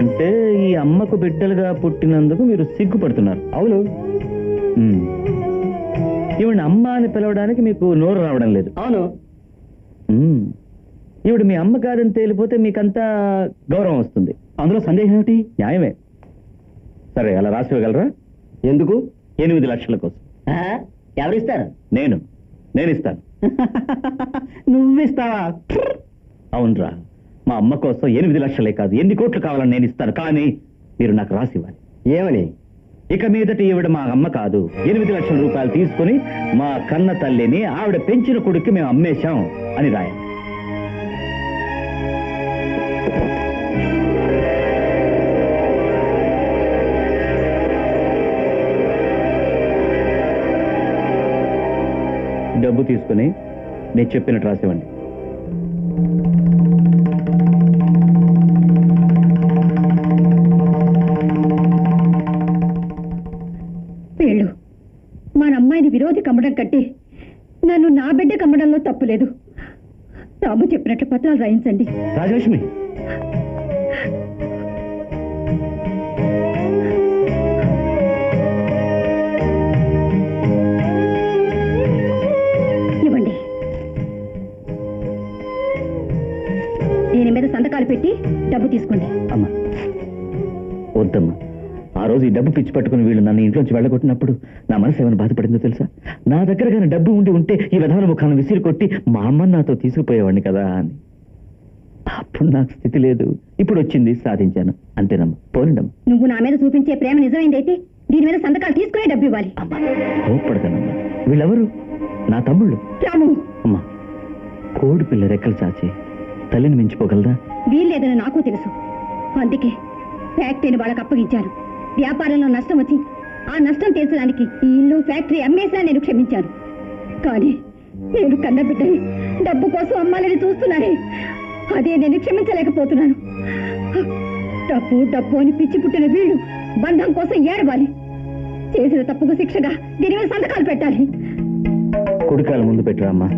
అంటే ఈ అమ్మకు బిడ్డలుగా పుట్టినందుకు మీరు సిగ్గుపడుతున్నారు. అవును. ఈవిడ అమ్మ అని పిలవడానికి మీకు నోరు రావడం లేదు. అవును. ఈవిడ మీ అమ్మ కాదని తేలిపోతే మీకంతా గౌరవం వస్తుంది. అందులో సందేహం ఏమిటి? న్యాయమే. సరే అలా రాసి ఇవ్వగలరా ఎందుకు? ఎనిమిది లక్షల కోసం. ఎవరిస్తారు? నేను. నేను ఇస్తాను నువ్విస్తావా అవునరా మా అమ్మ కోసం ఎనిమిది లక్షలే కాదు ఎన్ని కోట్లు కావాలని నేను ఇస్తాను కానీ మీరు నాకు రాసి ఇవ్వాలి. ఏమని? ఇక మీదట ఈవిడ మా అమ్మ కాదు. ఎనిమిది లక్షల రూపాయలు తీసుకుని మా కన్న తల్లిని ఆవిడ పెంచిన కొడుక్కి మేము అమ్మేశాం అని రాయ డబ్బు తీసుకుని నేను చెప్పినట్టు రాసివ్వండి. వీళ్ళు మన అమ్మాయిని విరోధి కమ్మడం కట్టి నన్ను నా బిడ్డ కమ్మడంలో తప్పులేదు. తాము చెప్పినట్లు పత్రాలు రాయించండి. రాజలక్ష్మి దీని మీద సంతకాలు పెట్టి డబ్బు తీసుకోండి. అమ్మా వద్దమ్మా. ఆ రోజు ఈ డబ్బు పిచ్చి పట్టుకుని వీళ్ళు నన్ను ఇంట్లోంచి వెళ్ళగొట్టినప్పుడు నా మనసు ఏమైనా బాధపడిందో తెలుసా? నా దగ్గర కానీ డబ్బు ఉండి ఉంటే ఈ విధమైన ముఖాలను విసిరి కొట్టి మా అమ్మ నాతో తీసుకుపోయేవాడిని కదా అని. అప్పుడు నాకు స్థితి లేదు. ఇప్పుడు వచ్చింది సాధించాను. అంతేనమ్మా. పోనిండమ్మా నువ్వు నా మీద చూపించే ప్రేమ నిజమైందైతే దీని మీద సంతకాలు తీసుకునే డబ్బు ఇవ్వాలి. అమ్మా కోప్పడతానమ్మా వీళ్ళెవరు? నా తమ్ముళ్ళు? రాము. అమ్మా కోడి పిల్ల రెక్కలు చాచి తల్లిని మించిపోగలదా? వీల్లేదని నాకు తెలుసు. అందుకే ఫ్యాక్టరీని వాళ్ళకి అప్పగించారు. వ్యాపారంలో నష్టం వచ్చి ఆ నష్టం తీర్చడానికి ఈ ఇల్లు ఫ్యాక్టరీ అమ్మేసినా నేను క్షమించాను. కానీ నేను కన్న బిడ్డని డబ్బు కోసం అమ్మాలని చూస్తున్నానే. అదే నేను క్షమించలేకపోతున్నాను. డబ్బు డబ్బు అని పిచ్చి పుట్టిన వీళ్ళు బంధం కోసం ఏడవాలి. చేసిన తప్పుకు శిక్షగా దీని మీద సంతకాలు పెట్టాలి. కుడికాలు ముందు పెట్టరా అమ్మా?